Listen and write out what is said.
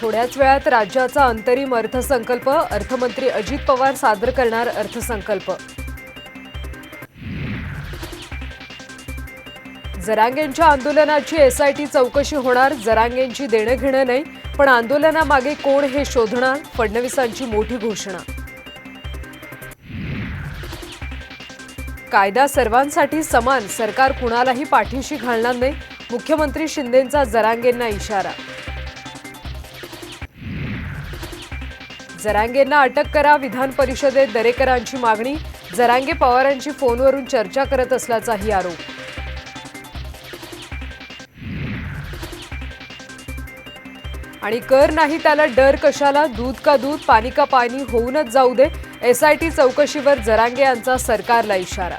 थोड्याच वेळात राज्याचा अंतरिम अर्थसंकल्प अर्थमंत्री अजित पवार सादर करणार अर्थसंकल्प. जरांगेंच्या आंदोलनाची एसआयटी चौकशी होणार जरांगेंची देणं घेणं नाही पण आंदोलनामागे कोण हे शोधणार फडणवीसांची मोठी घोषणा. कायदा सर्वांसाठी समान सरकार कुणालाही पाठीशी घालणार नाही मुख्यमंत्री शिंदेंचा जरांगेंना इशारा. जरांगेंना अटक करा विधान परिषदेत दरेकरांची मागणी जरांगे पवारांची फोनवरून चर्चा करत असल्याचाही आरोप. आणि कर नाही त्याला डर कशाला? दूध का दूध पाणी का पाणी होऊनच जाऊ दे. एसआयटी चौकशीवर जरांगे यांचा सरकारला इशारा.